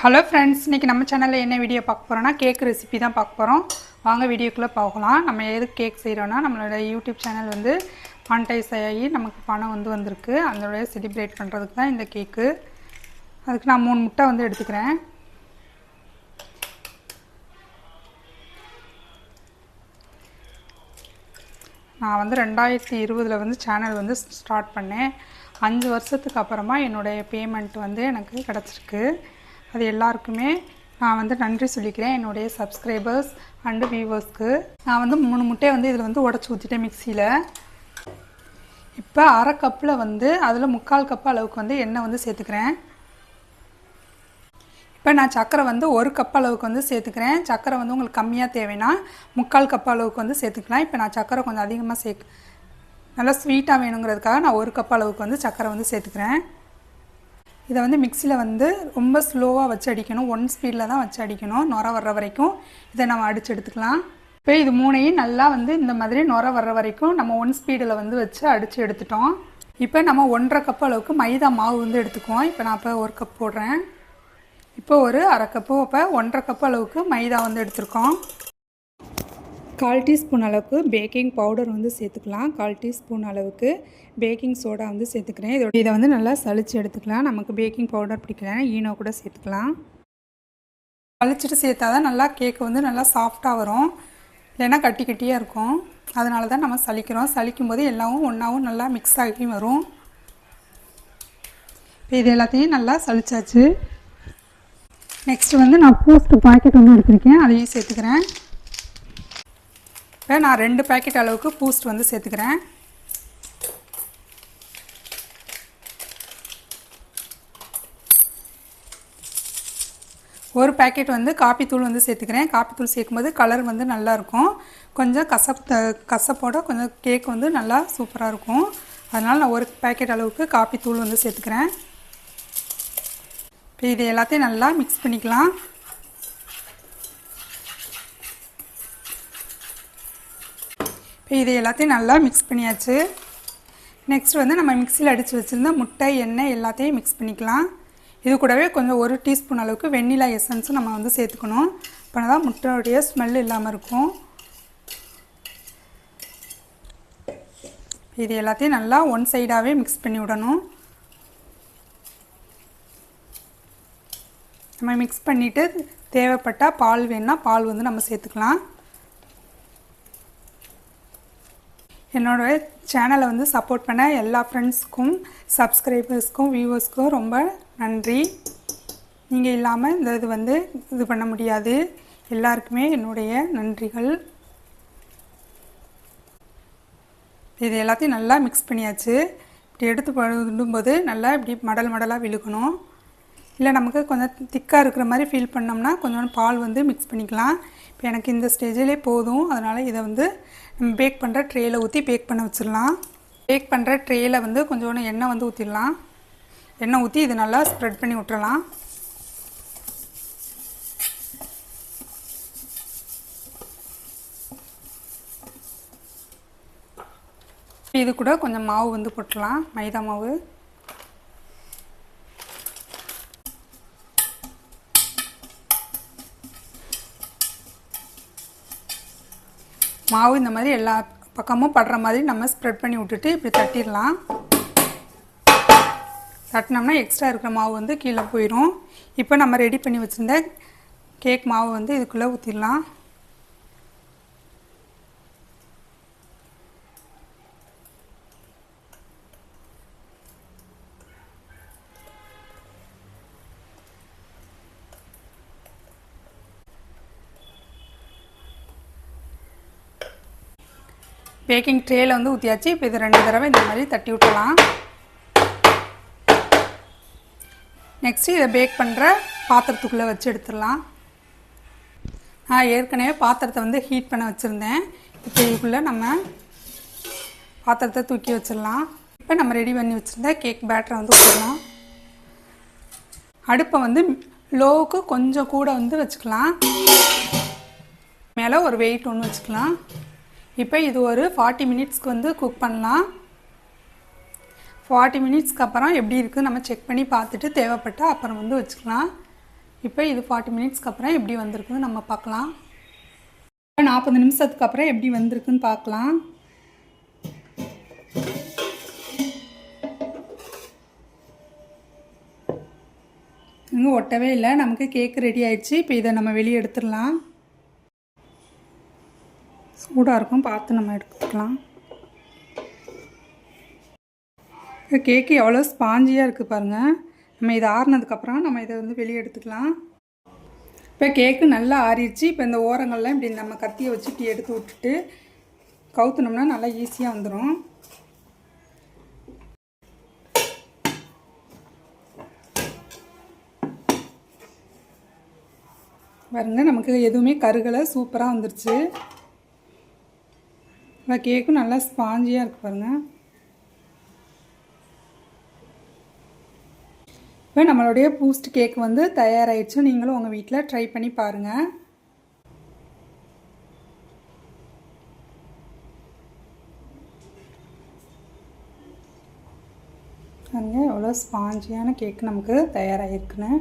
Hello friends இன்றைக்கி நம்ம சேனலில் என்ன வீடியோ பார்க்க போகிறோன்னா கேக் ரெசிபி தான் பார்க்க போகிறோம் வாங்க வீடியோக்குள்ளே போகலாம். நம்ம எதுக்கு கேக் செய்கிறோன்னா நம்மளோட யூடியூப் சேனல் வந்து மானிட்டைஸ் ஆகி நமக்கு பணம் வந்து வந்திருக்கு. அதோட செலிப்ரேட் பண்ணுறதுக்கு தான் இந்த கேக்கு அதுக்கு நான் மூணு முட்டை வந்து எடுத்துக்கிறேன். நான் வந்து ரெண்டாயிரத்தி இருபதில் வந்து சேனல் வந்து ஸ்டார்ட் பண்ணேன். அஞ்சு வருஷத்துக்கு அப்புறமா என்னுடைய பேமெண்ட் வந்து எனக்கு கிடச்சிருக்கு. அது எல்லாருக்குமே நான் வந்து நன்றி சொல்லிக்கிறேன் என்னுடைய சப்ஸ்கிரைபர்ஸ் அண்டு வியூவர்ஸ்க்கு நான் வந்து மூணு முட்டையை வந்து இதில் வந்து உடச்சி ஊற்றிட்டேன் மிக்சியில் இப்போ அரை கப்பில் வந்து அதில் முக்கால் கப் அளவுக்கு வந்து எண்ணெய் வந்து சேர்த்துக்கிறேன். இப்போ நான் சர்க்கரை வந்து ஒரு கப் அளவுக்கு வந்து சேர்த்துக்கிறேன். சர்க்கரை வந்து உங்களுக்கு கம்மியாக தேவைன்னா முக்கால் கப் அளவுக்கு வந்து சேர்த்துக்கலாம். இப்போ நான் சர்க்கரை கொஞ்சம் அதிகமாக சேர்க்க நல்லா ஸ்வீட்டாக வேணுங்கிறதுக்காக நான் ஒரு கப் அளவுக்கு வந்து சர்க்கரை வந்து சேர்த்துக்கிறேன். இதை வந்து மிக்சியில் வந்து ரொம்ப ஸ்லோவாக வச்சு அடிக்கணும் ஒன் ஸ்பீடில் தான் வச்சு அடிக்கணும் நுர வர்ற வரைக்கும். இதை நம்ம அடித்து எடுத்துக்கலாம். இப்போ இது மூணையும் நல்லா வந்து இந்த மாதிரி நுர வர்ற வரைக்கும் நம்ம ஒன் ஸ்பீடில் வந்து வச்சு அடித்து எடுத்துட்டோம். இப்போ நம்ம ஒன்றரை கப் அளவுக்கு மைதா மாவு வந்து எடுத்துக்குவோம். இப்போ நான் இப்போ ஒரு கப் போடுறேன். இப்போ ஒரு அரை கப்பு இப்போ ஒன்றரை கப் அளவுக்கு மைதா வந்து எடுத்திருக்கோம். கால் டீஸ்பூன் அளவுக்கு பேக்கிங் பவுடர் வந்து சேர்த்துக்கலாம். கால் டீஸ்பூன் அளவுக்கு பேக்கிங் சோடா வந்து சேர்த்துக்கிறேன். இதோட இதை வந்து நல்லா சளிச்சு எடுத்துக்கலாம். நமக்கு பேக்கிங் பவுடர் பிடிக்கலன்னா ஈனோ கூட சேர்த்துக்கலாம். சளிச்சிட்டு சேர்த்தா தான் நல்லா கேக்கு வந்து நல்லா சாஃப்டாக வரும். இல்லைன்னா கட்டி கட்டியாக இருக்கும். அதனால தான் நம்ம சலிக்கிறோம் சலிக்கும் போது எல்லாமும் ஒன்றாவும் நல்லா மிக்ஸ் ஆகி வரும். இப்போ இது எல்லாத்தையும் நல்லா சளிச்சாச்சு. நெக்ஸ்ட்டு வந்து நான் பூஸ்ட் பாக்கெட் ஒன்று எடுத்திருக்கேன். அதையும் சேர்த்துக்கிறேன். இப்போ நான் ரெண்டு பேக்கெட் அளவுக்கு பூஸ்ட் வந்து சேர்த்துக்கிறேன். ஒரு பேக்கெட் வந்து காப்பித்தூள் வந்து சேர்த்துக்கிறேன். காப்பித்தூள் சேர்க்கும்போது கலர் வந்து நல்லாயிருக்கும் கொஞ்சம் கசப்பு கசப்போட கொஞ்சம் கேக் வந்து நல்லா சூப்பராக இருக்கும். அதனால் நான் ஒரு பேக்கெட் அளவுக்கு காப்பித்தூள் வந்து சேர்த்துக்கிறேன். இப்போ இது எல்லாத்தையும் நல்லா மிக்ஸ் பண்ணிக்கலாம். இப்போ இது எல்லாத்தையும் நல்லா மிக்ஸ் பண்ணியாச்சு. நெக்ஸ்ட் வந்து நம்ம மிக்சியில் அடித்து வச்சுருந்த முட்டை எண்ணெய் எல்லாத்தையும் மிக்ஸ் பண்ணிக்கலாம். இது கூடவே கொஞ்சம் ஒரு டீஸ்பூன் அளவுக்கு வெண்ணிலா எசன்ஸும் நம்ம வந்து சேர்த்துக்கணும். அப்போனா தான் முட்டையோடைய ஸ்மெல் இல்லாமல் இருக்கும். இது எல்லாத்தையும் நல்லா ஒன் சைடாகவே மிக்ஸ் பண்ணி விடணும். நம்ம மிக்ஸ் பண்ணிவிட்டு தேவைப்பட்டால் பால் வேணுன்னா பால் வந்து நம்ம சேர்த்துக்கலாம். என்னோட சேனலை வந்து சப்போர்ட் பண்ண எல்லா ஃப்ரெண்ட்ஸ்க்கும் சப்ஸ்கிரைபர்ஸ்க்கும் வியூவர்ஸ்க்கும் ரொம்ப நன்றி. நீங்கள் இல்லாமல் இந்த இது வந்து இது பண்ண முடியாது. எல்லாருக்குமே என்னுடைய நன்றிகள். இது எல்லாத்தையும் நல்லா மிக்ஸ் பண்ணியாச்சு. இப்படி எடுத்து விடும்போது நல்லா இப்படி மடல் மடலாக விழுகணும். இல்லை நமக்கு கொஞ்சம் திக்காக இருக்கிற மாதிரி ஃபீல் பண்ணோம்னா கொஞ்சம் பால் வந்து மிக்ஸ் பண்ணிக்கலாம். இப்போ எனக்கு இந்த ஸ்டேஜிலே போதும். அதனால் இதை வந்து நம்ம பேக் பண்ணுற ட்ரேயில் ஊற்றி பேக் பண்ண வச்சிடலாம். பேக் பண்ணுற ட்ரேயில் வந்து கொஞ்சோண்டு எண்ணெய் வந்து ஊற்றிடலாம் எண்ணெய் ஊற்றி இது நல்லா ஸ்ப்ரெட் பண்ணி விட்டுறலாம். இது கூட கொஞ்சம் மாவு வந்து போட்டுடலாம். மைதா மாவு. மாவு இந்த மாதிரி எல்லா பக்கமும் படுற மாதிரி நம்ம ஸ்ப்ரெட் பண்ணி விட்டுட்டு இப்படி தட்டிடலாம். தட்டினோம்னா எக்ஸ்ட்ரா இருக்கிற மாவு வந்து கீழே போயிடும் இப்போ நம்ம ரெடி பண்ணி வச்சுருந்த கேக் மாவு வந்து இதுக்குள்ளே ஊற்றிடலாம் பேக்கிங் ட்ரேயில் வந்து ஊற்றியாச்சு இப்போ இது ரெண்டு தடவை இந்த மாதிரி தட்டி விட்டலாம் நெக்ஸ்ட்டு இதை பேக் பண்ணுற பாத்திரத்துக்குள்ளே வச்சு எடுத்துடலாம். நான் ஏற்கனவே பாத்திரத்தை வந்து ஹீட் பண்ண வச்சுருந்தேன். இப்போ இதுக்குள்ளே நம்ம பாத்திரத்தை தூக்கி வச்சிடலாம். இப்போ நம்ம ரெடி பண்ணி வச்சுருந்த கேக் பேட்டரை வந்து ஊற்றிடலாம் அடுப்பை வந்து லோவுக்கு கொஞ்சம் கூட வந்து வச்சுக்கலாம். மேலே ஒரு வெயிட் ஒன்று வச்சுக்கலாம். இப்போ இது ஒரு ஃபார்ட்டி மினிட்ஸ்க்கு வந்து குக் பண்ணலாம். ஃபார்ட்டி மினிட்ஸ்க்கு அப்புறம் எப்படி இருக்குது நம்ம செக் பண்ணி பார்த்துட்டு தேவைப்பட்டால் அப்புறம் வந்து வச்சுக்கலாம். இப்போ இது ஃபார்ட்டி மினிட்ஸ்க்கு அப்புறம் எப்படி வந்திருக்குன்னு நம்ம பார்க்கலாம். நாற்பது நிமிஷத்துக்கு அப்புறம் எப்படி வந்திருக்குன்னு பார்க்கலாம். இன்னும் ஒட்டவே இல்லை. நமக்கு கேக் ரெடி ஆயிடுச்சு. இப்போ இதை நம்ம வெளியே எடுத்துடலாம். சூடாக இருக்கும் பார்த்து நம்ம எடுத்துக்கலாம். இப்போ கேக்கு எவ்வளோ ஸ்பாஞ்சியாக இருக்குது பாருங்கள் நம்ம இதை ஆறினதுக்கப்புறம் நம்ம இதை வந்து வெளியே எடுத்துக்கலாம். இப்போ கேக்கு நல்லா ஆறிடுச்சு. இப்போ இந்த ஓரங்கள்லாம் இப்படி நம்ம கத்தியை வச்சு இப்படி எடுத்து விட்டுட்டு கவுத்துனோம்னா நல்லா ஈஸியாக வந்துடும் பாருங்கள் நமக்கு எதுவுமே கருகலை சூப்பராக வந்துருச்சு. இந்த கேக்கும் நல்லா ஸ்பாஞ்சியாக இருக்குது பாருங்க. இப்போ நம்மளுடைய பூஸ்ட் கேக் வந்து தயாராகிடுச்சு நீங்களும் உங்கள் வீட்டில் ட்ரை பண்ணி பாருங்கள் பாருங்கள் எவ்வளோ ஸ்பாஞ்சியான கேக் நமக்கு தயாராகிருக்குன்னு